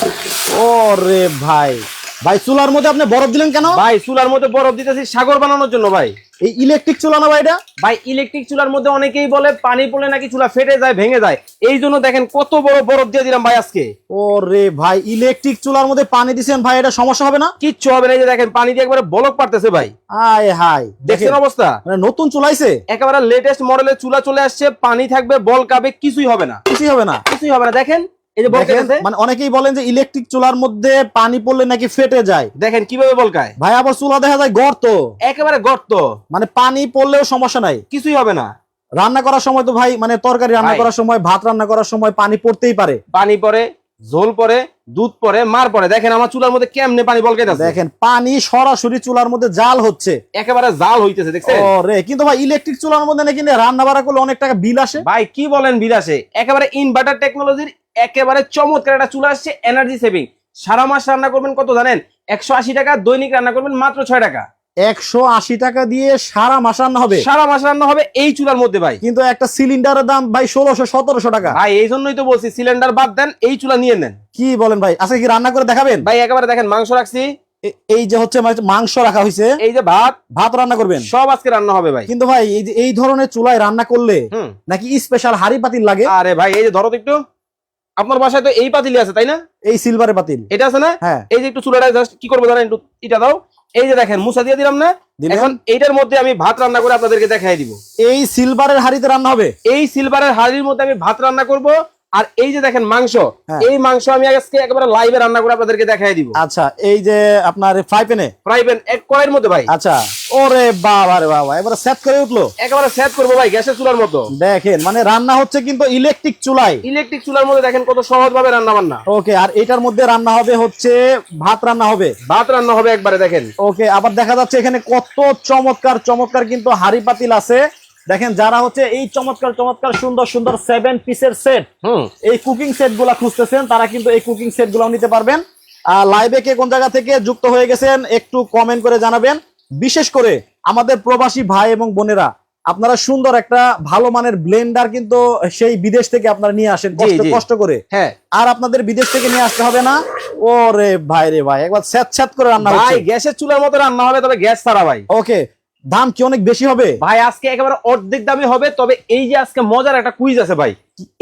ওরে ভাই। ভাই চুলার মধ্যে আপনি বরফ দিলেন কেন? ভাই চুলার মধ্যে বরফ দিতেছি সাগর বানানোর জন্য ভাই। এই ইলেকট্রিক চুলা না ভাই এটা? ভাই ইলেকট্রিক চুলার মধ্যে অনেকেই বলে পানি পড়লে নাকি চুলা ফেটে যায় ভেঙে যায়। এই জন্য দেখেন কত বড় বরফ দিয়ে দিলাম ভাই আজকে। ওরে ভাই ইলেকট্রিক চুলার মধ্যে পানি দিছেন ভাই এটা সমস্যা হবে না? কিচ্ছু হবে না এই যে দেখেন পানি দিয়ে একবারে বলক পারতেছে ভাই। আয় হাই দেখেন অবস্থা? মানে নতুন চুলাইছে একেবারে লেটেস্ট মডেলের চুলা চলে আসছে পানি থাকবে বল কাবে কিছুই হবে না। কিছুই হবে না। কিছুই হবে না দেখেন। মানে অনেকেই বলেন যে ইলেকট্রিক চুলার মধ্যে পানি পড়লে নাকি ফেটে যায়। দেখেন কীভাবে বলকায়? ভাই আবার চুলা দেখা যায় গর্ত। একেবারে গর্ত। মানে পানি পড়লেও সমস্যা নাই। কিছুই হবে না। রান্না করার সময় তো ভাই মানে তরকারি রান্না করার সময় ভাত রান্না করার সময় পানি পড়তেই পারে। পানি পরে ঝোল পরে দুধ পরে মার পরে দেখেন আমার চুলার মধ্যে কেমনে পানি বলকাইতেছে? দেখেন পানি সরাসরি চুলার মধ্যে জাল হচ্ছে। একেবারে জাল হইতেছে দেখছেন? কিন্তু ভাই ইলেকট্রিক চুলার মধ্যে নাকি রান্না বাড়া করলে অনেক টাকা বিল আসে? ভাই কি বলেন বিরাসে একেবারে ইনভার্টার টেকনোলজির একেবারে চমৎকার একটা চুলা আসছে এনার্জি সেভিং সারা মাস রান্না করবেন কত জানেন? একশো আশি টাকা দৈনিক রান্না করবেন মাত্র ছয় টাকা। একশো আশি টাকা দিয়ে সারা মাস রান্না হবে। সারা মাস রান্না হবে এই চুলার মধ্যে ভাই। কিন্তু একটা সিলিন্ডারের দাম ভাই ষোলোশো সতেরোশো টাকা। ভাই এই জন্যই তো বলছি সিলিন্ডার বাদ দেন এই চুলা নিয়ে নেন। কি বলেন ভাই আজকে কি রান্না করে দেখাবেন? ভাই একেবারে দেখেন মাংস রাখছি। এই যে হচ্ছে মাংস রাখা হয়েছে এই যে ভাত। ভাত রান্না করবেন। সব আজকে রান্না হবে ভাই। কিন্তু ভাই এই যে এই ধরনের চুলায় রান্না করলে নাকি স্পেশাল হাড়ি পাতিল লাগে? আরে ভাই এই যে ধরো একটু। আপনার বাসায় তো এই পাতিলি আছে তাই না? এই সিলভারের পাতিল। এটা আছে না? হ্যাঁ। এই যে একটু চুলাটা জাস্ট কি করব জানেন একটু এটা দাও। এই যে দেখেন মুসা দিয়ে দিলাম না? এখন এইটার মধ্যে আমি ভাত রান্না করে আপনাদেরকে দেখাই দিব। এই সিলভারের হাড়িতে রান্না হবে? এই সিলভারের হাড়ির মধ্যে আমি ভাত রান্না করব। আর এই যে দেখেন মাংস হ্যাঁ। এই মাংস আমি আজকে একেবারে লাইভে রান্না করে আপনাদেরকে দেখাই দিব। আচ্ছা এই যে আপনার ফ্রাই প্যানে ফ্রাই প্যান এক কড়াইয়ের মধ্যে ভাই। আচ্ছা ওরে বাবা রে বাবা এবারে সেট করে উঠল। একেবারে সেট করব ভাই গ্যাসের চুলার মতো। দেখেন মানে রান্না হচ্ছে কিন্তু ইলেকট্রিক চুলায়। ইলেকট্রিক চুলার মধ্যে দেখেন কত সহজ ভাবে রান্না বান্না ওকে আর এটার মধ্যে রান্না হবে হচ্ছে ভাত রান্না হবে। ভাত রান্না হবে একবারে দেখেন। ওকে আবার দেখা যাচ্ছে এখানে কত চমৎকার চমৎকার কিন্তু হাড়ি পাতিল আছে। দেখেন যারা হচ্ছে এই চমৎকার চমৎকার সুন্দর সুন্দর সেভেন পিসের সেট হুম। এই কুকিং সেটগুলা খুঁজতেছেন তারা কিন্তু এই কুকিং সেট গুলাও নিতে পারবেন। আর লাইভে কে কোন জায়গা থেকে যুক্ত হয়ে গেছেন একটু কমেন্ট করে জানাবেন। বিশেষ করে আমাদের প্রবাসী ভাই এবং বোনেরা আপনারা সুন্দর একটা ভালো মানের ব্লেন্ডার কিন্তু সেই বিদেশ থেকে আপনারা নিয়ে আসেন কষ্ট কষ্ট করে। হ্যাঁ। আর আপনাদের বিদেশ থেকে নিয়ে আসতে হবে না? ওরে ভাই রে ভাই একবার স্যাত স্যাত করে রান্না ভাই গ্যাসের চুলার মতো রান্না হবে তবে গ্যাস ছাড়া ভাই। ওকে দাম কি অনেক বেশি হবে? ভাই আজকে একেবারে অর্ধেক দামে হবে তবে এই যে আজকে মজার একটা কুইজ আছে ভাই।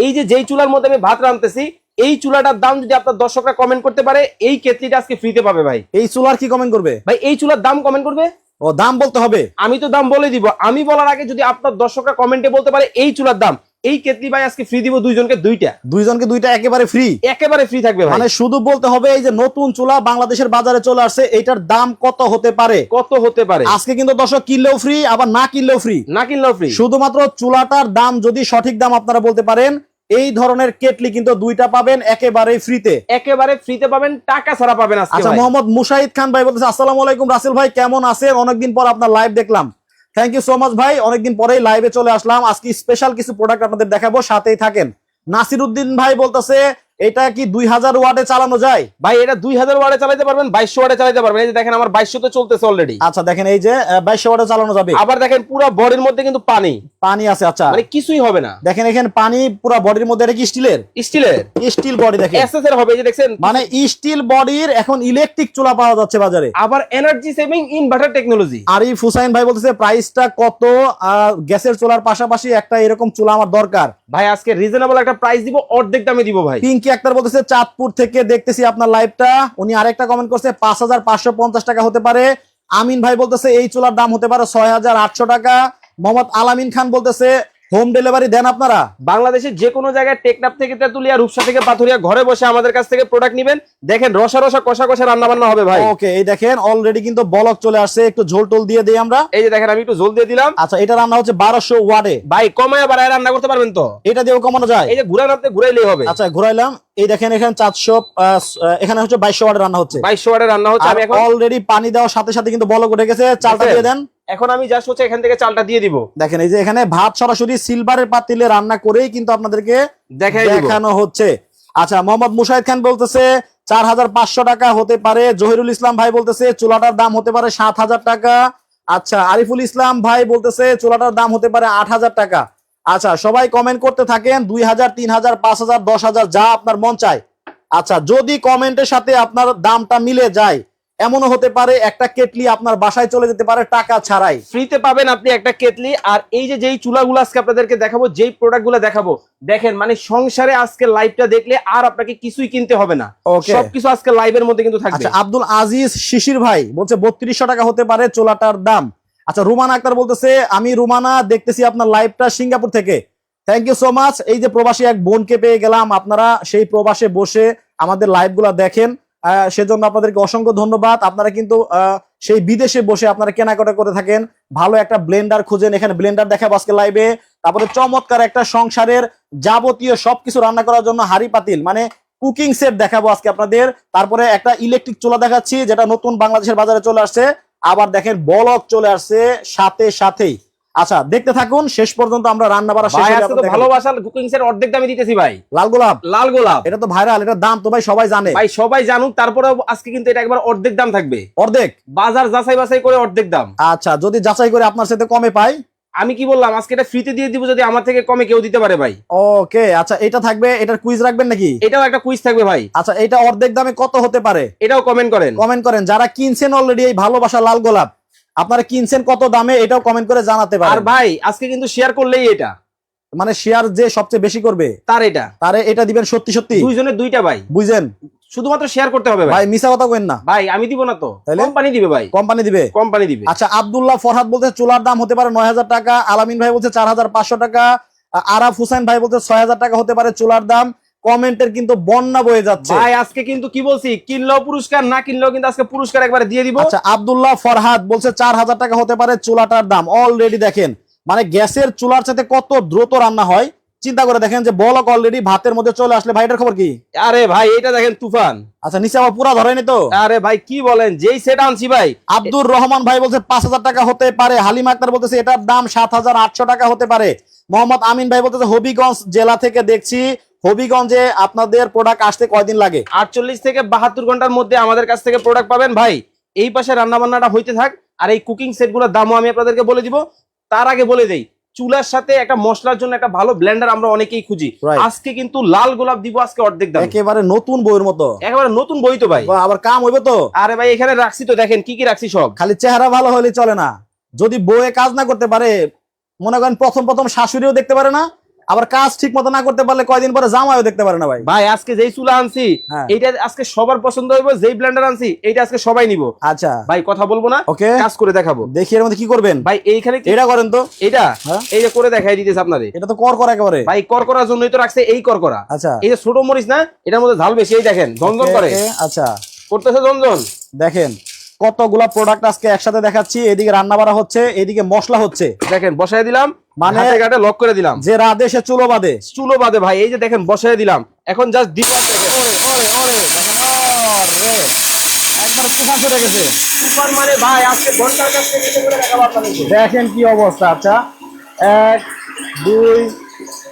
এই যে যেই চুলার মধ্যে আমি ভাত রাঁধতেছি এই চুলাটার দাম যদি আপনার দর্শকরা কমেন্ট করতে পারে এই কেতলিটা আজকে ফ্রিতে পাবে ভাই। এই চুলার কি কমেন্ট করবে? ভাই এই চুলার দাম কমেন্ট করবে? ও দাম বলতে হবে। আমি তো দাম বলে দিব। আমি বলার আগে যদি আপনার দর্শকরা কমেন্টে বলতে পারে এই চুলার দাম। এই কেতলি ভাই আজকে ফ্রি দিব দুইজনকে দুইটা। দুইজনকে দুইটা একেবারে ফ্রি একেবারে ফ্রি থাকবে মানে শুধু বলতে হবে এই যে নতুন চুলা বাংলাদেশের বাজারে চলে আসছে এটার দাম কত হতে পারে? কত হতে পারে? আজকে কিন্তু দর্শক কিনলেও ফ্রি আবার না কিনলেও ফ্রি না কিনলেও ফ্রি শুধুমাত্র চুলাটার দাম যদি সঠিক দাম আপনারা বলতে পারেন এই ধরনের কেটলি কিন্তু দুইটা পাবেন একেবারে ফ্রিতে একেবারে ফ্রিতে পাবেন টাকা ছাড়া পাবেন আচ্ছা মোহাম্মদ মুশাহিদ খান ভাই বলতেছে আসসালামু আলাইকুম রাসেল ভাই কেমন আছেন? অনেকদিন পর আপনার লাইভ দেখলাম। থ্যাংক ইউ সো মাচ ভাই। অনেকদিন পরেই লাইভে চলে আসলাম। আজকে স্পেশাল কিছু প্রোডাক্ট আপনাদের দেখাবো। সাথেই থাকেন। নাসির উদ্দিন ভাই বলতেছে এটা কি দুই হাজার ওয়াটে চালানো যায়? ভাই এটা দুই হাজার ওয়ার্ডে চালাতে পারবেন বাইশশো ওয়ার্ডে চালাতে পারবেন। এই যে দেখেন আমার বাইশশো তো চলতেছে অলরেডি আচ্ছা দেখেন এই যে বাইশশো ওয়াটে চালানো যাবে। আবার দেখেন পুরো বডির মধ্যে কিন্তু পানি। পানি আছে আচ্ছা। মানে কিছুই হবে না। দেখেন এখানে পানি পুরো বডির মধ্যে এটা কি স্টিলের? স্টিলের। স্টিল বডি দেখেন। এসএস এর হবে এই যে দেখছেন। মানে স্টিল বডির এখন ইলেকট্রিক চুলা পাওয়া যাচ্ছে বাজারে। আবার এনার্জি সেভিং ইনভার্টার টেকনোলজি আর আরিফ হুসাইন ভাই বলতেছে প্রাইসটা কত? আর গ্যাসের চুলার পাশাপাশি একটা এরকম চুলা আমার দরকার। ভাই আজকে রিজনেবল একটা প্রাইস দিব অর্ধেক দামে দিব ভাই। পিঙ্কি আক্তার বলতেছে, চাঁদপুর থেকে দেখতেছি আপনার লাইভটা উনি আরেকটা কমেন্ট করছে, পাঁচ হাজার পাঁচশো পঞ্চাশ টাকা হতে পারে। আমিন ভাই বলতেছে, এই চুলার দাম হতে পারে ছয় হাজার আটশো টাকা। মোহাম্মদ আলামিন খান বলতেছে হোম ডেলিভারি দেন আপনারা। বাংলাদেশের যে কোনো জায়গায় টেকনাপ থেকে তেতুলিয়া রূপসা থেকে পাথুরিয়া ঘরে বসে আমাদের কাছ থেকে প্রোডাক্ট নেবেন। দেখেন রসা রসা কষা কষা রান্না বান্না হবে ভাই। ওকে এই দেখেন অলরেডি কিন্তু বলক চলে আসছে। একটু ঝোল টোল দিয়ে দিই আমরা। এই যে দেখেন আমি একটু জল দিয়ে দিলাম। আচ্ছা এটা রান্না হচ্ছে বারোশো ওয়ার্ডে ভাই কমায় বাড়ায় রান্না করতে পারবেন তো? এটা দিয়েও কমানো যায়। এই যে ঘুরান আপনি ঘুরাইলেই হবে। আচ্ছা ঘুরাইলাম। এই দেখেন এখানে চারশো এখানে হচ্ছে বাইশশো ওয়ার্ডে রান্না হচ্ছে। বাইশশো ওয়ার্ডে রান্না হচ্ছে আমি এখন অলরেডি পানি দেওয়ার সাথে সাথে কিন্তু বলক উঠে গেছে। চালটা দিয়ে দেন। এখন আমি জাস্ট হচ্ছে এখান থেকে চালটা দিয়ে দিব। দেখেন এই যে এখানে ভাত সরাসরি সিলভারের পাতিলে রান্না করেই কিন্তু আপনাদেরকে দেখাই দেখানো হচ্ছে। আচ্ছা মোহাম্মদ মুশাহিদ খান বলতেছে চার হাজার পাঁচশো টাকা হতে পারে। জহিরুল ইসলাম ভাই বলতেছে চুলাটার দাম হতে পারে সাত হাজার টাকা। আচ্ছা আরিফুল ইসলাম ভাই বলতেছে চুলাটার দাম হতে পারে আট হাজার টাকা। আচ্ছা সবাই কমেন্ট করতে থাকেন দুই হাজার তিন হাজার পাঁচ হাজার দশ হাজার যা আপনার মন চায়। আচ্ছা যদি কমেন্টের সাথে আপনার দামটা মিলে যায় এমনও হতে পারে একটা কেটলি আপনার বাসায় চলে যেতে পারে টাকা ছাড়াই। ফ্রিতে পাবেন আপনি একটা কেটলি আর এই যে যেই চুলাগুলো আজকে আপনাদেরকে দেখাবো যেই প্রোডাক্টগুলো দেখাবো দেখেন মানে সংসারে আজকে লাইভটা দেখলে আর আপনাকে কিছুই কিনতে হবে না। সবকিছু আজকে লাইভের মধ্যে কিন্তু থাকবে। আচ্ছা আব্দুল আজিজ শিশির ভাই বলছে বত্রিশশো টাকা হতে পারে চোলাটার দাম। আচ্ছা রুমানা আক্তার বলতেছে আমি রুমানা দেখতেছি আপনার লাইভটা সিঙ্গাপুর থেকে। থ্যাংক ইউ সো মাচ এই যে প্রবাসী এক বোনকে পেয়ে গেলাম আপনারা সেই প্রবাসে বসে আমাদের লাইভগুলো দেখেন। সেজন্য আপনাদেরকে অসংখ্য ধন্যবাদ। আপনারা কিন্তু সেই বিদেশে বসে আপনারা কেনাকাটা করে থাকেন। ভালো একটা ব্লেন্ডার খুঁজেন, এখানে ব্লেন্ডার দেখাবো আজকে লাইভে তারপরে চমৎকার একটা সংসারের যাবতীয় সবকিছু রান্না করার জন্য হাড়ি পাতিল মানে কুকিং সেট দেখাবো আজকে আপনাদের। তারপরে একটা ইলেকট্রিক চুলা দেখাচ্ছি, যেটা নতুন বাংলাদেশের বাজারে চলে আসছে। আবার দেখেন বলক চলে আসছে সাথে সাথেই। আচ্ছা দেখতে থাকুন শেষ পর্যন্ত আমরা রান্না বাড়া শেষ আপনাদের দেখাবো। ভালোবাসার কুকিং সেট অর্ধেক দামে দিতেছি ভাই। লাল গোলাপ। লাল গোলাপ। এটা তো ভাইরাল এটার দাম তো ভাই সবাই জানে। ভাই সবাই জানুক তারপরে আজকে কিন্তু এটা একবার অর্ধেক দাম থাকবে। অর্ধেক? বাজার যাচাই বাছাই করে অর্ধেক দাম। আচ্ছা যদি যাচাই করে আপনার সাথে কমে পাই? আমি কি বললাম আজকে এটা ফ্রিতে দিয়ে দিব যদি আমার থেকে কমে কেউ দিতে পারে ভাই। ওকে আচ্ছা এটা থাকবে এটার কুইজ রাখবেন নাকি? এটাও একটা কুইজ থাকবে ভাই। আচ্ছা এটা অর্ধেক দামে কত হতে পারে? এটাও কমেন্ট করেন। কমেন্ট করেন যারা কিনছেন অলরেডি এই ভালোবাসা লাল গোলাপ আপনারা কিনছেন কত দামে এটাও কমেন্ট করে জানাতে পারেন। আর ভাই আজকে কিন্তু শেয়ার করলেই এটা। মানে শেয়ার যে সবচেয়ে বেশি করবে তার এটা। তারে এটা দিবেন সত্যি সত্যি। দুইজনের দুইটা ভাই। বুঝছেন শুধুমাত্র শেয়ার করতে হবে ভাই। মিশা কথা কেন না। ভাই আমি দিব না তো? কোম্পানি দিবে ভাই। কোম্পানি দিবে? কোম্পানি দিবে। আচ্ছা আব্দুল্লাহ ফরহাদ বলতে চুলার দাম হতে পারে নয় হাজার টাকা। আলামিন ভাই বলছে চার হাজার পাঁচশো টাকা। আরাফ হুসেন ভাই বলছে ছয় হাজার টাকা হতে পারে চুলার দাম। কমেন্টের কিন্তু বন্যা বয়ে যাচ্ছে। ভাই আজকে কিন্তু কি বলছি? কিনলেও পুরস্কার না কিনলেও কিন্তু আজকে পুরস্কার একবারে দিয়ে দিব। আচ্ছা আব্দুল্লাহ ফরহাদ বলছে চার হাজার টাকা হতে পারে চুলাটার দাম। অলরেডি দেখেন মানে গ্যাসের চুলার সাথে কত দ্রুত রান্না হয়। চিন্তা করে দেখেন যে বলক অলরেডি ভাতের মধ্যে চলে আসলে ভাইটার খবর কি? আরে ভাই এটা দেখেন তুফান। আচ্ছা নিচে আবার পুরা ধরেনি তো? আরে ভাই কি বলেন? যেই সেট আনছি ভাই। আব্দুর রহমান ভাই বলছে পাঁচ হাজার টাকা হতে পারে। হালিম আক্তার বলতেছে এটার দাম সাত হাজার আটশো টাকা হতে পারে। মোহাম্মদ আমিন ভাই বলতেছে হবিগঞ্জ জেলা থেকে দেখছি হবিগঞ্জে আপনাদের প্রোডাক্ট আসতে কয়দিন লাগে? আটচল্লিশ থেকে বাহাত্তর ঘণ্টার মধ্যে আমাদের কাছ থেকে প্রোডাক্ট পাবেন। ভাই এই পাশে রান্না বান্নাটা হইতে থাক আর এই কুকিং সেটগুলোর দামও আমি আপনাদেরকে বলে দিব। তার আগে বলে দেই চুলার সাথে একটা মশলার জন্য একটা ভালো ব্লেন্ডার আমরা অনেকেই খুঁজি। আজকে কিন্তু লাল গোলাপ দিব আজকে অর্ধেক দাম। একেবারে নতুন বইয়ের মতো। একেবারে নতুন বই তো ভাই। আবার কাম হইবে তো? আরে ভাই এখানে রাখছি তো দেখেন কি কি রাখছি সব। খালি চেহারা ভালো হলে চলে না। যদি বইয়ে কাজ না করতে পারে মনে করেন প্রথম প্রথম শাশুড়িও দেখতে পারে না আবার কাজ ঠিক মতো না করতে পারলে কয়দিন পরে জামাইও দেখতে পারে না ভাই। ভাই আজকে যেই চুলা আনছি হ্যাঁ। এইটা আজকে সবার পছন্দ হইব যেই ব্লেন্ডার আনছি এইটা আজকে সবাই নিব। আচ্ছা। ভাই কথা বলব না ওকে। কাজ করে দেখাবো। দেখি এর মধ্যে কি করবেন। ভাই এইখানে এটা করেন তো। এইটা? হ্যাঁ। করে দেখাই দিতেছে আপনারে। এটা তো কর করা একেবারে। ভাই কর করার জন্যই তো রাখছে এই কর করা আচ্ছা। এই যে ছোট মরিচ না এটার মধ্যে ঝাল বেশি এই দেখেন ঝনঝন করে। আচ্ছা। করতেছে ঝনঝন। দেখেন কতগুলা প্রোডাক্ট আজকে একসাথে দেখাচ্ছি এদিকে রান্না বাড়া হচ্ছে এদিকে মশলা হচ্ছে। দেখেন বসায় দিলাম মানে- ঘাটে লক করে দিলাম। যে রাধে সে চুলো বাদে চুলো বাদে ভাই এই যে দেখেন বসায় দিলাম। এখন জাস্ট দেখেন। একবার তুফান চলে গেছে সুপার মানে ভাই আজকে ঘণ্টার কাছ থেকে। দেখেন কি অবস্থা আচ্ছা। এক দুই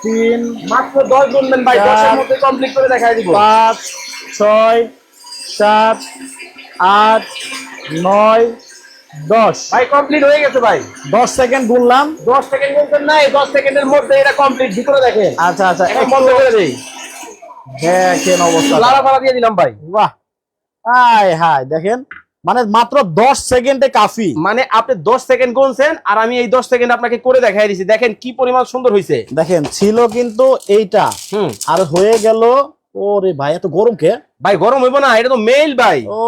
তিন মাত্র দশ গুনবেন ভাই দশের মধ্যে কমপ্লিট করে দেখাই দিব। পাঁচ ছয় সাত আট নয় দশ। ভাই কমপ্লিট হয়ে গেছে ভাই। দশ সেকেন্ড গুনলাম দশ সেকেন্ড দশ সেকেন্ডের মধ্যে এটা কমপ্লিট ভিতরে দেখেন। আচ্ছা আচ্ছা এখন বন্ধ করে দেই। দেখেন অবস্থা। ফালা দিয়ে দিলাম ভাই। বাহ। হাই হাই দেখেন। মানে মাত্র দশ সেকেন্ডে কাফি। মানে আপনি দশ সেকেন্ড গুনছেন আর আমি এই দশ সেকেন্ড আপনাকে করে দেখাই দিছি। দেখেন কি পরিমাণ সুন্দর হয়েছে দেখেন ছিল কিন্তু এইটা। হুম। আর হয়ে গেল ওরে ভাই এত গরম কে? ভাই গরম হইব না এটা তো মেইল ভাই। ও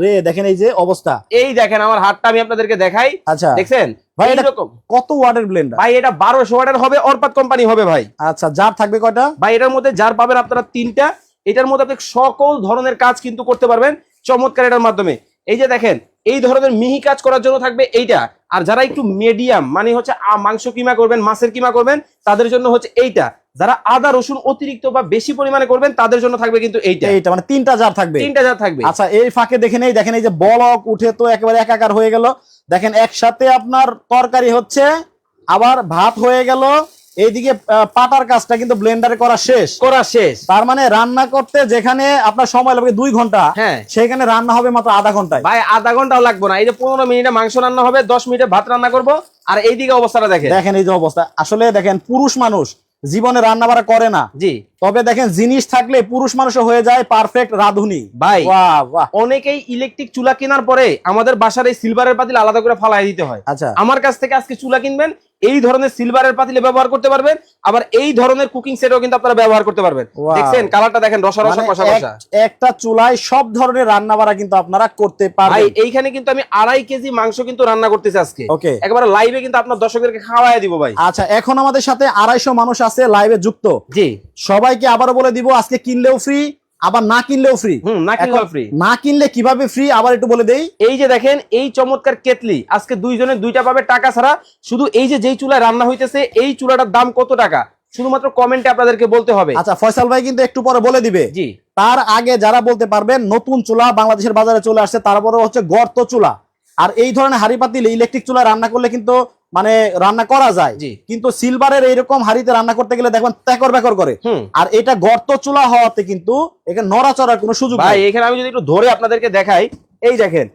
রে দেখেন এই যে অবস্থা। এই দেখেন আমার হাতটা আমি আপনাদেরকে দেখাই। আচ্ছা। দেখছেন? ভাই এটা কত ওয়াটের ব্লেন্ডার ভাই এটা বারোশো ওয়াটের হবে অর্পাত কোম্পানি হবে ভাই। আচ্ছা যার থাকবে কয়টা? ভাই এটার মধ্যে যার পাবেন আপনারা তিনটা। এটার মধ্যে আপনি সকল ধরনের কাজ কিন্তু করতে পারবেন চমৎকার এটার মাধ্যমে। এই যে দেখেন এই ধরনের মিহি কাজ করার জন্য থাকবে এইটা। আর যারা একটু মিডিয়াম মানে হচ্ছে মাংস কিমা করবেন মাছের কিমা করবেন তাদের জন্য হচ্ছে এইটা। যারা আদা রসুন অতিরিক্ত বা বেশি পরিমাণে করবেন তাদের জন্য থাকবে কিন্তু এইটা। এইটা মানে তিনটা জার থাকবে। তিনটা যা থাকবে। আচ্ছা এই ফাঁকে দেখে নেই দেখেন এই যে বলক উঠে তো একেবারে একাকার হয়ে গেল। দেখেন একসাথে আপনার তরকারি হচ্ছে আবার ভাত হয়ে গেল। এইদিকে পাটার কাজটা কিন্তু ব্লেন্ডারে করা শেষ। করা শেষ। তার মানে রান্না করতে যেখানে আপনার সময় লাগবে দুই ঘণ্টা হ্যাঁ। সেখানে রান্না হবে মাত্র আধা ঘন্টায়। ভাই আধা ঘন্টাও লাগবে না। এই যে পনেরো মিনিটে মাংস রান্না হবে দশ মিনিটে ভাত রান্না করব। আর এইদিকে অবস্থাটা দেখেন। দেখেন এই যে অবস্থা। আসলে দেখেন পুরুষ মানুষ জীবনে রান্না করে না। জি। তবে দেখেন জিনিস থাকলে পুরুষ মানুষও হয়ে যায় পারফেক্ট রাঁধুনি। ভাই অনেকেই ইলেকট্রিক চুলা কেনার পরে আমাদের বাসার এই সিলভারের পাতিল আলাদা করে ফালাই দিতে হয়। আচ্ছা। আমার কাছ থেকে আজকে চুলা কিনবেন এই ধরনের সিলভারের পাতিলে ব্যবহার করতে পারবেন আবার এই ধরনের কুকিং সেটও কিন্তু আপনারা ব্যবহার করতে পারবেন. দেখছেন কালারটা দেখেন রসা রসা মানে কষা কষা। একটা চুলায় সব ধরনের রান্না বাড়া কিন্তু আপনারা করতে ভাই পারবেন এইখানে কিন্তু আমি আড়াই কেজি মাংস কিন্তু রান্না করতেছি আজকে। ওকে। একেবারে লাইভে কিন্তু আপনার দর্শকদেরকে খাওয়াই দিব ভাই। আচ্ছা এখন আমাদের সাথে আড়াইশো মানুষ আছে লাইভে যুক্ত। জি। সবাইকে আবারও বলে দিব আজকে কিনলেও ফ্রি আবার না কিনলেও ফ্রি হুম না কিনলেও ফ্রি না কিনলে কীভাবে ফ্রি আবার একটু বলে দেই। এই যে দেখেন এই চমৎকার কেতলি আজকে দুইজনে দুইটা পাবে টাকা ছাড়া। শুধু এই যে যেই চুলায় রান্না হইতেছে এই চুলাটার দাম কত টাকা? শুধুমাত্র কমেন্টে আপনাদেরকে বলতে হবে। আচ্ছা ফয়সাল ভাই কিন্তু একটু পরে বলে দিবে। জি। তার আগে যারা বলতে পারবেন নতুন চুলা বাংলাদেশের বাজারে চলে আসছে তারপরে হচ্ছে গর্ত চুলা। আর এই ধরনের হাড়ি পাতিল ইলেকট্রিক চুলা রান্না করলে কিন্তু মানে রান্না করা যায় কিন্তু সিলভারের এইরকম হাড়িতে রান্না করতে গেলে দেখবেন তেকর বেকর করে। আর এটা গর্ত চুলা হওয়াতে কিন্তু এখানে নড়াচড়ার কোনো সুযোগ ভাই নাই। এখানে আমি যদি একটু ধরে আপনাদেরকে দেখাই এই দেখেন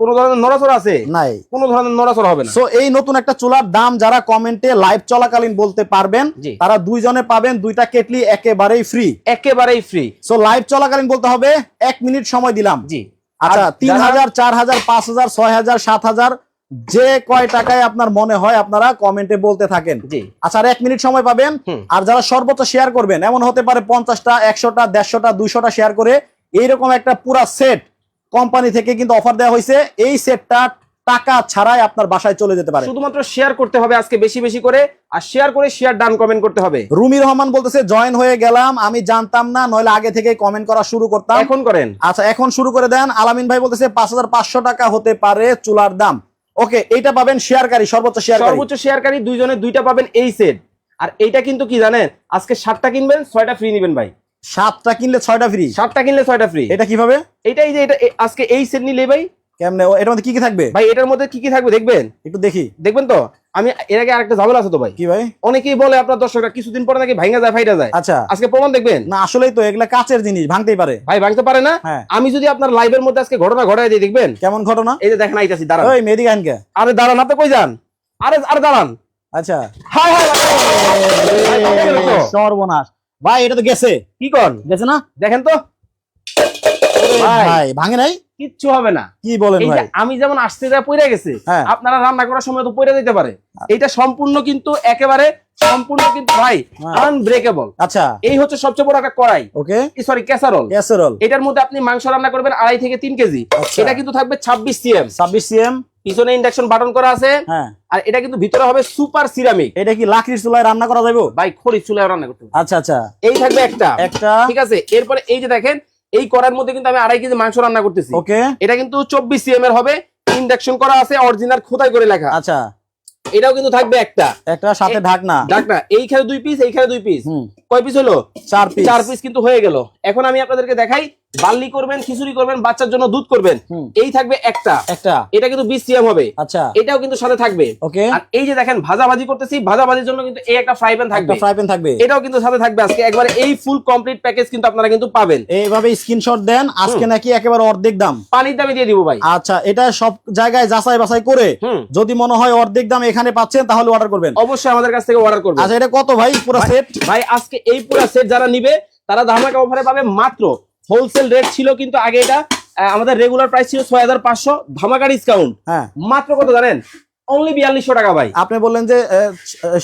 কোন ধরনের নড়াচড়া আছে? নাই। কোন ধরনের নড়াচড়া হবে না। সো এই নতুন একটা চুলার দাম যারা কমেন্টে লাইভ চলাকালীন বলতে পারবেন তারা দুইজনে পাবেন দুইটা কেটলি একেবারেই ফ্রি একেবারেই ফ্রি সো লাইভ চলাকালীন বলতে হবে এক মিনিট সময় দিলাম। জি। আচ্ছা তিন হাজার চার হাজার পাঁচ হাজার ছয় হাজার সাত হাজার যে কয় টাকায় আপনার মনে হয় আপনারা কমেন্টে বলতে থাকেন। আচ্ছা আর এক মিনিট সময় পাবেন। আর যারা সর্বোচ্চ শেয়ার করবেন এমন হতে পারে পঞ্চাশটা একশোটা দেড়শোটা দুইশোটা শেয়ার করে এইরকম একটা পুরা সেট কোম্পানি থেকে কিন্তু অফার দেওয়া হয়েছে। এই সেটটা টাকা ছাড়াই আপনার বাসায় চলে যেতে পারে। শুধুমাত্র শেয়ার করতে হবে আজকে বেশি বেশি করে আর শেয়ার করে শেয়ার ডান কমেন্ট করতে হবে। রুমি রহমান বলতেছে জয়েন হয়ে গেলাম আমি জানতাম না নইলে আগে থেকে কমেন্ট করা শুরু করতাম। এখন করেন। আচ্ছা এখন শুরু করে দেন। আলামিন ভাই বলতেছে পাঁচ হাজার পাঁচশো টাকা হতে পারে চুলার দাম। ওকে এটা পাবেন শেয়ারকারী সর্বোচ্চ শেয়ার সর্বোচ্চ শেয়ারকারী দুইজনে দুইটা পাবেন এই সেট আর এইটা কিন্তু কি জানেন? আজকে সাতটা কিনবেন ছয়টা ফ্রি নেবেন ভাই। সাতটা কিনলে ছয়টা ফ্রি সাতটা কিনলে ছয়টা ফ্রি এটা কীভাবে? এটাই যে এটা আজকে এই সেট নিলে ভাই কেমনে? এটার মধ্যে কি কি থাকবে? ভাই এটার মধ্যে কি কি থাকবে দেখবেন? একটু দেখি। দেখবেন তো? আমি এর আগে আরেকটা ঝামেলা আছে তো ভাই। কি ভাই? অনেকেই বলে আপনার দর্শকরা কিছুদিন পরে নাকি ভাঙা যায় ফাইটা যায়। আচ্ছা। আজকে প্রমাণ দেখবেন? না আসলেই তো এগুলা কাচের জিনিস ভাঙতেই পারে। ভাই ভাঙতে পারে না? হ্যাঁ। আমি যদি আপনার লাইভের মধ্যে আজকে ঘটনা ঘটাই দিই দেখবেন? কেমন ঘটনা? এই যে দেখেন আইতাছি দাঁড়ান। ওই মেহেদি খানকে। আরে দাঁড়ান আপনি কই যান? আরে আরে দাঁড়ান। আচ্ছা। হাই হাই সর্বনাশ। ভাই এটা তো গেছে। কি কর গেছে না? দেখেন তো। ভাই। ভাই। ভাঙে নাই? কিচ্ছু হবে না। কি বলেন ভাই? আমি যেমন আসতে যা পড়ে গেছে হ্যাঁ। আপনারা রান্না করার সময় তো পড়ে যেতে পারে। এটা সম্পূর্ণ কিন্তু একেবারে সম্পূর্ণ কিন্তু ভাই হ্যাঁ। আনব্রেকেবল আচ্ছা। এই হচ্ছে সবচেয়ে বড় একটা কড়াই। ওকে। সরি ক্যাসারল ক্যাসেরল এটার মধ্যে আপনি মাংস রান্না করবেন আড়াই থেকে তিন কেজি। আচ্ছা। এটা কিন্তু থাকবে ছাব্বিশ সিএম ছাব্বিশ সিএম পিছনে ইন্ডাকশন বাটন করা আছে। হ্যাঁ। আর এটা কিন্তু ভিতরে হবে সুপার সিরামিক এটা কি লাকড়ির চুলায় রান্না করা যাবে ভাই খড়ি চুলায় রান্না করতে আচ্ছা আচ্ছা। এই থাকবে একটা। একটা। ঠিক আছে? এরপরে এই যে দেখেন এই করার মধ্যে কিন্তু আমি আড়াই কেজি মাংস রান্না করতেছি। ওকে। এটা কিন্তু চব্বিশ সিএম এর হবে ইন্ডাকশন করা আছে অরিজিনাল খোদাই করে লেখা। আচ্ছা। এটাও কিন্তু থাকবে একটা। একটা সাথে ঢাকনা। ঢাকনা এইখানে দুই পিস এইখানে দুই পিস কয় পিস হলো? চার পিস চার পিস কিন্তু হয়ে গেল। এখন আমি আপনাদেরকে দেখাই বাল্লি করবেন খিচুড়ি করবেন বাচ্চার জন্য দুধ করবেন। এই থাকবে একটা। একটা। এটা কিন্তু বিশ সিএম হবে। আচ্ছা। এটাও কিন্তু সাথে থাকবে। ওকে। আর এই যে দেখেন ভাজা ভাজি করতেছি ভাজাভাজির জন্য কিন্তু এই একটা ফ্রাই প্যান থাকবে। ফ্রাই প্যান থাকবে। এটাও কিন্তু সাথে থাকবে। আজকে একবারে এই ফুল কমপ্লিট প্যাকেজ কিন্তু আপনারা কিন্তু পাবেন। এইভাবে স্ক্রিনশট দেন আজকে নাকি একেবারে অর্ধেক দাম। পানির দামে দিয়ে দিব ভাই। আচ্ছা এটা সব জায়গায় যাচাই বাছাই করে যদি মনে হয় অর্ধেক দাম এখানে পাচ্ছেন তাহলে অর্ডার করবেন। অবশ্যই আমাদের কাছ থেকে অর্ডার করবেন। আচ্ছা এটা কত ভাই? পুরো সেট ভাই আজকে এই পুরো সেট যারা নিবে তারা ধামাকা অফারে পাবে মাত্র হোলসেল রেট ছিল কিন্তু আগে এটা আমাদের রেগুলার প্রাইস ছিল ছয় হাজার পাঁচশো ধামাকা ডিসকাউন্ট হ্যাঁ। মাত্র কত জানেন? অনলি বিয়াল্লিশশো টাকা ভাই। আপনি বললেন যে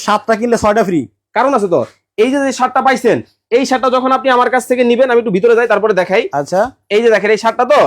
সাতটা কিনলে ছয়টা ফ্রি কারণ আছে তো এই যে যে শার্টটা পাইছেন এই শার্টটা যখন আপনি আমার কাছ থেকে নিবেন আমি একটু ভিতরে যাই তারপরে দেখাই। আচ্ছা। এই যে দেখেন এই শার্টটা তো?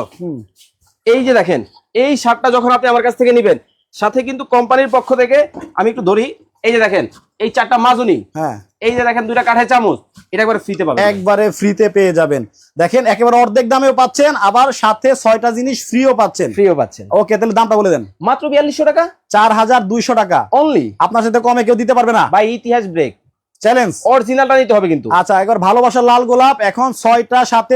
এই যে দেখেন এই শার্টটা যখন আপনি আমার কাছ থেকে নিবেন সাথে কিন্তু কোম্পানির পক্ষ থেকে আমি একটু ধরি এই যে দেখেন এই চারটা মাজুনি। হ্যাঁ। এই যে দেখেন দুইটা কাঠের চামচ এটা একবার ফ্রিতে পাবেন। একবারে ফ্রিতে পেয়ে যাবেন। দেখেন একেবারে অর্ধেক দামেও পাচ্ছেন আবার সাথে ছয়টা জিনিস ফ্রিও পাচ্ছেন। ফ্রিও পাচ্ছেন। ওকে তাহলে দামটা বলে দেন। মাত্র বিয়াল্লিশশো টাকা? চার হাজার দুইশো টাকা। অনলি আপনার সাথে কমে কেউ দিতে পারবে না। বাই ইতিহাস ব্রেক চ্যালেঞ্জ অরিজিনালটা নিতে হবে কিন্তু। আচ্ছা একবার ভালোবাসার লাল গোলাপ এখন ছয়টা সাথে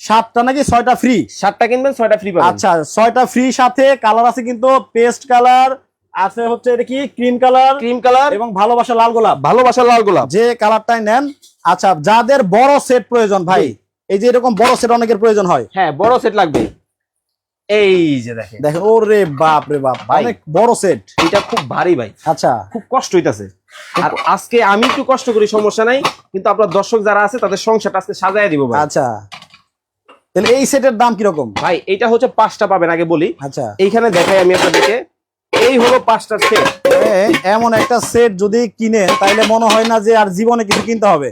সাতটা নাকি ছয়টা ফ্রি সাতটা কিনবেন ছয়টা ফ্রি পাবেন। আচ্ছা ছয়টা ফ্রি সাথে কালার আছে কিন্তু পেস্ট কালার আছে হচ্ছে এটা কি? ক্রিম কালার ক্রিম কালার এবং ভালোবাসা লাল গোলাপ। ভালোবাসার লাল গোলাপ। যে কালারটাই নেন আচ্ছা যাদের বড় সেট প্রয়োজন ভাই এই যে এরকম বড় সেট অনেকের প্রয়োজন হয়। হ্যাঁ বড় সেট লাগবে। এই যে দেখেন। দেখেন ওরে বাপ রে বাপ অনেক বড় সেট এটা খুব ভারী ভাই। আচ্ছা। খুব কষ্ট হইতাছে। আর আজকে আমি একটু কষ্ট করি সমস্যা নাই কিন্তু আপনার দর্শক যারা আছে তাদের সংসারটা আজকে সাজায় দিব ভাই। আচ্ছা। তাহলে এই সেটের দাম কীরকম? ভাই এটা হচ্ছে পাঁচটা পাবেন আগে বলি। আচ্ছা। এইখানে দেখাই আমি আপনাদেরকে। এই হলো পাঁচটা সেট এমন একটা সেট যদি কিনেন তাইলে মনে হয় না যে আর জীবনে কিছু কিনতে হবে।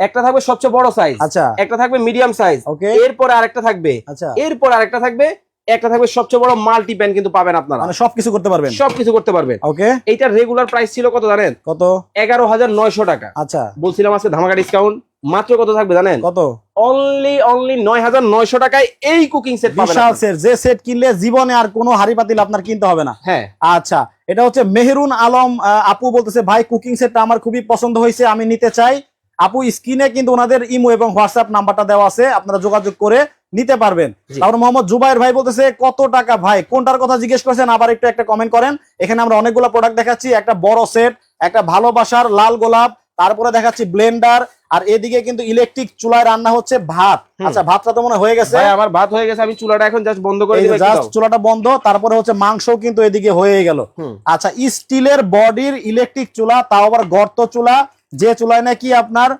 একটা থাকবে সবচেয়ে বড় সাইজ আচ্ছা। একটা থাকবে মিডিয়াম সাইজ ওকে। এরপরে আরেকটা থাকবে। আচ্ছা। এরপর আরেকটা থাকবে একটা থাকবে সবচেয়ে বড় মাল্টি প্যান কিন্তু পাবেন আপনারা। মানে সবকিছু করতে পারবেন। সবকিছু করতে পারবেন। ওকে। এইটার রেগুলার প্রাইস ছিল কত জানেন? কত? এগারো হাজার নয়শো টাকা। আচ্ছা। বলছিলাম আজকে ধামাকা ডিসকাউন্ট মাত্র কত থাকবে জানেন? কত? অনলি অনলি নয় হাজার নয়শো টাকায় এই কুকিং সেট বিশাল। সেট যে সেট কিনলে জীবনে আর কোনো হাড়ি পাতিল আপনার কিনতে হবে না। হ্যাঁ। আচ্ছা এটা হচ্ছে মেহরুন আলম আপু বলতেছে ভাই কুকিং সেটটা আমার খুবই পছন্দ হয়েছে আমি নিতে চাই। আপু স্ক্রিনে কিন্তু ওনাদের ইমো এবং হোয়াটসঅ্যাপ নাম্বারটা দেওয়া আছে আপনারা যোগাযোগ করে নিতে পারবেন। তারপর মোহাম্মদ জুবাইর ভাই বলতেছে কত টাকা ভাই? কোনটার কথা জিজ্ঞেস করছেন আবার একটু একটা কমেন্ট করেন। এখানে আমরা অনেকগুলো প্রোডাক্ট দেখাচ্ছি একটা বড় সেট একটা ভালোবাসার লাল গোলাপ তারপরে দেখাচ্ছি ব্লেন্ডার আর এদিকে কিন্তু ইলেকট্রিক চুলায় রান্না হচ্ছে ভাত। আচ্ছা ভাতটা তো মনে হয় গেছে? ভাই আমার ভাত হয়ে গেছে আমি চুলাটা এখন জাস্ট বন্ধ করে দিই জাস্ট চুলাটা বন্ধ তারপরে হচ্ছে মাংস কিন্তু এদিকে হয়ে গেল। আচ্ছা স্টিলের বডির ইলেকট্রিক চুলা তাও আবার গর্ত চুলা যে চুলায় নাকি আপনার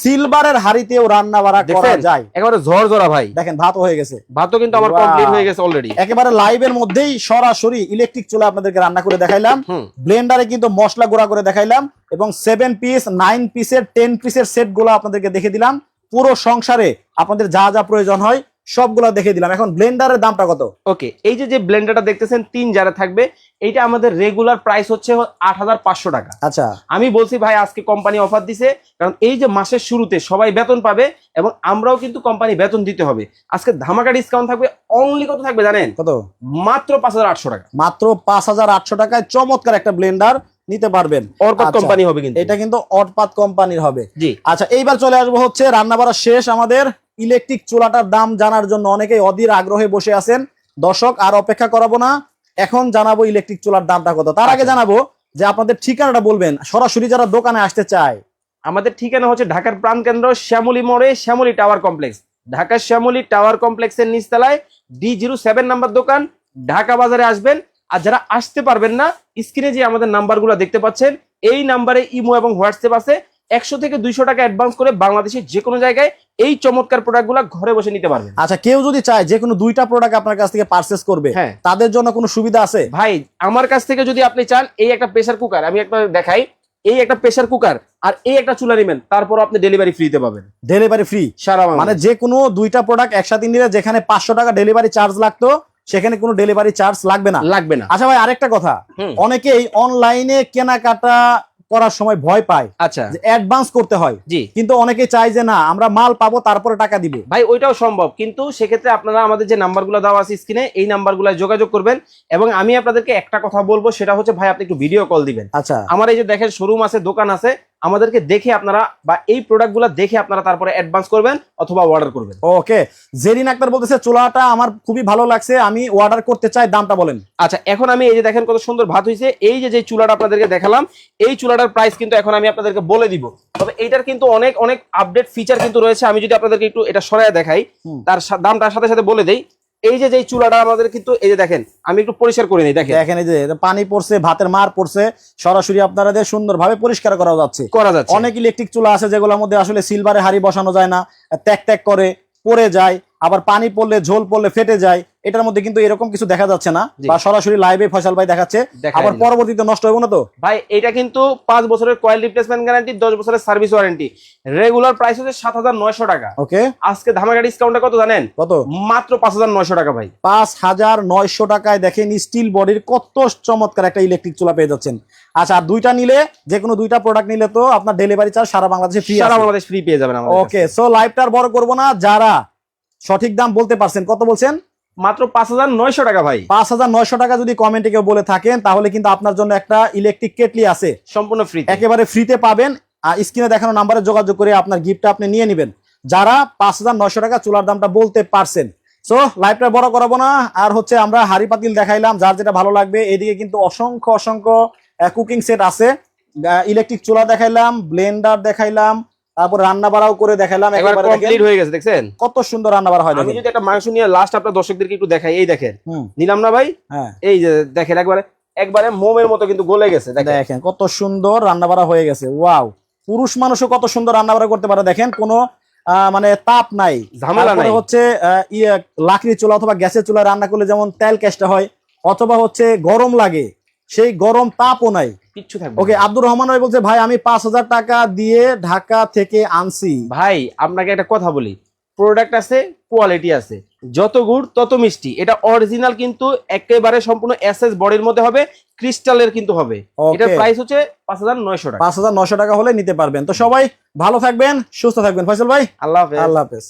সিলভারের হাড়িতেও রান্না বাড়া করা যায়। একেবারে ঝরঝরা ভাই। দেখেন ভাত হয়ে গেছে। ভাতও কিন্তু আমার কমপ্লিট হয়ে গেছে অলরেডি একেবারে লাইভের মধ্যেই সরাসরি ইলেকট্রিক চুলা আপনাদেরকে রান্না করে দেখাইলাম। ব্লেন্ডারে কিন্তু মশলা গুঁড়া করে দেখাইলাম এবং সেভেন পিস নাইন পিসের টেন পিসের সেটগুলো আপনাদেরকে দেখে দিলাম। পুরো সংসারে আপনাদের যা যা প্রয়োজন হয় সবগুলো দেখে দিলাম। এখন ব্লেন্ডারের দামটা কত? ওকে এই যে যে ব্লেন্ডারটা দেখতেছেন তিন যারা থাকবে এইটা আমাদের রেগুলার প্রাইস হচ্ছে আট হাজার পাঁচশো টাকা। আচ্ছা। আমি বলছি ভাই আজকে কোম্পানি অফার দিছে। কারণ এই যে মাসের শুরুতে সবাই বেতন পাবে এবং আমরাও কিন্তু কোম্পানি বেতন দিতে হবে। আজকে ধামাকা ডিসকাউন্ট থাকবে অনলি কত থাকবে জানেন? কত? মাত্র পাঁচ হাজার আটশো টাকা। মাত্র পাঁচ হাজার আটশো টাকায় চমৎকার একটা ব্লেন্ডার নিতে পারবেন। আচ্ছা, কোম্পানি হবে কিন্তু। এটা কিন্তু অটপাত কোম্পানির হবে। জি। আচ্ছা এইবার চলে আসব হচ্ছে রান্না বাড়া শেষ আমাদের ইলেকট্রিক চুলাটার দাম জানার জন্য অনেকেই অধীর আগ্রহে বসে আছেন। দর্শক আর অপেক্ষা করাবো না। এখন জানাব ইলেকট্রিক চুলার দামটা কত। তার আগে আচ্ছা। জানাব যে আপনাদের ঠিকানাটা বলবেন। সরাসরি যারা দোকানে আসতে চায়। আমাদের ঠিকানা হচ্ছে ঢাকার প্রাণকেন্দ্র শ্যামলী মোড়ে শ্যামলী টাওয়ার কমপ্লেক্স। ঢাকার শ্যামলী টাওয়ার কমপ্লেক্সের নিচতলায় ডি জিরো সেভেন নাম্বার দোকান। ঢাকা বাজারে আসবেন। আর যারা আসতে পারবেন না স্ক্রিনে যে আমাদের নাম্বারগুলো দেখতে পাচ্ছেন এই নাম্বারে ইমো এবং হোয়াটসঅ্যাপ আছে। একশো থেকে দুইশো টাকা অ্যাডভান্স করে বাংলাদেশের যে কোনো জায়গায় এই চমৎকার প্রোডাক্টগুলো ঘরে বসে নিতে পারবেন। আচ্ছা কেউ যদি চায় যে কোনো দুইটা প্রোডাক্ট আপনার কাছ থেকে পারচেস করবে হ্যাঁ। তাদের জন্য কোনো সুবিধা আছে? ভাই আমার কাছ থেকে যদি আপনি চান এই একটা প্রেসার কুকার আমি একটা দেখাই এই একটা প্রেসার কুকার আর এই একটা চুলা নেবেন তারপর আপনি ডেলিভারি ফ্রিতে পাবেন। ডেলিভারি ফ্রি সারা মানে মানে যে কোনো দুইটা প্রোডাক্ট একসাথে নিলে যেখানে পাঁচশো টাকা ডেলিভারি চার্জ লাগতো সেখানে কোনো ডেলিভারি চার্জ লাগবে না। লাগবে না। আচ্ছা ভাই আরেকটা কথা। অনেকেই অনলাইনে কেনাকাটা করার সময় ভয় পায় আচ্ছা। অ্যাডভান্স করতে হয়। জি। কিন্তু অনেকে চায় যে না আমরা মাল পাবো তারপরে টাকা দিব। ভাই ওইটাও সম্ভব। কিন্তু সেক্ষেত্রে আপনারা আমাদের যে নাম্বারগুলো দেওয়া আছে স্ক্রিনে এই নাম্বারগুলো যোগাযোগ করবেন এবং আমি আপনাদেরকে একটা কথা বলব সেটা হচ্ছে ভাই আপনি একটু ভিডিও কল দিবেন। আচ্ছা। আমার এই যে দেখেন শোরুম আছে দোকান আছে আমাদেরকে দেখে আপনারা বা এই প্রোডাক্টগুলো দেখে আপনারা তারপরে অ্যাডভান্স করবেন অথবা অর্ডার করবেন। ওকে জেরিন আক্তার বলতেছে চুলাটা আমার খুবই ভালো লাগছে আমি অর্ডার করতে চাই দামটা বলেন। আচ্ছা এখন আমি এই যে দেখেন কত সুন্দর ভাত হয়েছে এই যে যে চুলাটা আপনাদেরকে দেখালাম এই চুলাটার প্রাইস কিন্তু এখন আমি আপনাদেরকে বলে দিব। তবে এইটার কিন্তু অনেক অনেক আপডেট ফিচার কিন্তু রয়েছে আমি যদি আপনাদেরকে একটু এটা সরায় দেখাই। তার দামটার সাথে সাথে বলে দেই। এই যে যে চুলাটা আমাদের কিন্তু এই যে দেখেন আমি একটু পরিষ্কার করে নিই দেখেন। দেখেন এই যে পানি পড়ছে ভাতের মার পড়ছে সরাসরি আপনারা দিয়ে সুন্দরভাবে পরিষ্কার করা যাচ্ছে। করা যাচ্ছে। অনেক ইলেকট্রিক চুলা আছে যেগুলোর মধ্যে আসলে সিলভারে হাড়ি বসানো যায় না ত্যাক ত্যাক করে পড়ে যায় আবার পানি পড়লে ঝোল পড়লে ফেটে যায় এটার মধ্যে কিন্তু এরকম কিছু দেখা যাচ্ছে না বা সরাসরি লাইভে ফয়সাল ভাই দেখাচ্ছে আবার পরবর্তীতে নষ্ট হবে না তো? ভাই এটা কিন্তু পাঁচ বছরের কয়েল রিপ্লেসমেন্ট গ্যারান্টি দশ বছরের সার্ভিস ওয়ারেন্টি রেগুলার প্রাইস হচ্ছে সাত হাজার নয়শো টাকা। ওকে। আজকে ধামাকা ডিসকাউন্টটা কত জানেন? কত? মাত্র পাঁচ হাজার নয়শো টাকা ভাই। পাঁচ হাজার নয়শো টাকায় দেখেন স্টিল বডির কত চমৎকার একটা ইলেকট্রিক চুলা পেয়ে যাচ্ছেন। আচ্ছা আর দুইটা নিলে যে কোনো দুইটা প্রোডাক্ট নিলে তো আপনার ডেলিভারি চার্জ সারা বাংলাদেশে ফ্রি সারা বাংলাদেশ ফ্রি পেয়ে যাবেন ওকে সো লাইভটার বড় করব না যারা সঠিক দাম বলতে পারছেন। কত বলছেন? মাত্র পাঁচ হাজার নয়শো টাকা ভাই। পাঁচ হাজার নয়শো টাকা যদি কমেন্টে কেউ বলে থাকেন তাহলে কিন্তু আপনার জন্য একটা ইলেকট্রিক কেটলি আছে। সম্পূর্ণ ফ্রি একেবারে ফ্রিতে পাবেন। আর স্ক্রিনে দেখানো নাম্বারে যোগাযোগ করে আপনার গিফটটা আপনি নিয়ে নেবেন। যারা পাঁচ হাজার নয়শো টাকা চুলার দামটা বলতে পারছেন। সো লাইভটা বড় করাবো না। আর হচ্ছে আমরা হাড়ি পাতিল দেখাইলাম যার যেটা ভালো লাগবে। এদিকে কিন্তু অসংখ্য অসংখ্য কুকিং সেট আছে। ইলেকট্রিক চুলা দেখাইলাম ব্লেন্ডার দেখাইলাম তারপর রান্না বাড়াও করে একবার কমপ্লিট হয়ে গেছে দেখছেন? কত সুন্দর রান্না বাড়া হয় আমি যদি একটা মাংস নিয়ে লাস্ট আপনার দর্শকদেরকে একটু দেখাই এই দেখেন। নিলাম না ভাই? হ্যাঁ। এই যে দেখেন একবারে একবারে মোমের মতো কিন্তু গলে গেছে দেখেন। কত সুন্দর রান্না বাড়া হয়ে গেছে ওয়াও। পুরুষ মানুষও কত সুন্দর রান্না বাড়া করতে পারে দেখেন। কোনো মানে তাপ নাই। ঝামেলা নাই। হচ্ছে ইয়ে লাকড়ি চুলা অথবা গ্যাসের চুলা রান্না করলে যেমন তেল কেষ্টা হয় অথবা হচ্ছে গরম লাগে সেই গরম তাপও নাই। কিচ্ছু থাকবে ওকে আব্দুর রহমান ভাই বলছে ভাই আমি পাঁচ হাজার টাকা দিয়ে ঢাকা থেকে আনছি। ভাই আপনাকে একটা কথা বলি। প্রোডাক্ট আছে কোয়ালিটি আছে। যত গুড় তত মিষ্টি। এটা অরিজিনাল কিন্তু একেবারে সম্পূর্ণ এসএস বডির মধ্যে হবে ক্রিস্টালের কিন্তু হবে. এটার প্রাইস হচ্ছে পাঁচ হাজার নয়শো টাকা। পাঁচ হাজার নশো টাকা হলে নিতে পারবেন। তো সবাই ভালো থাকবেন সুস্থ থাকবেন। ফয়সল ভাই আল্লাহ হাফেজ। আল্লাহ হাফেজ।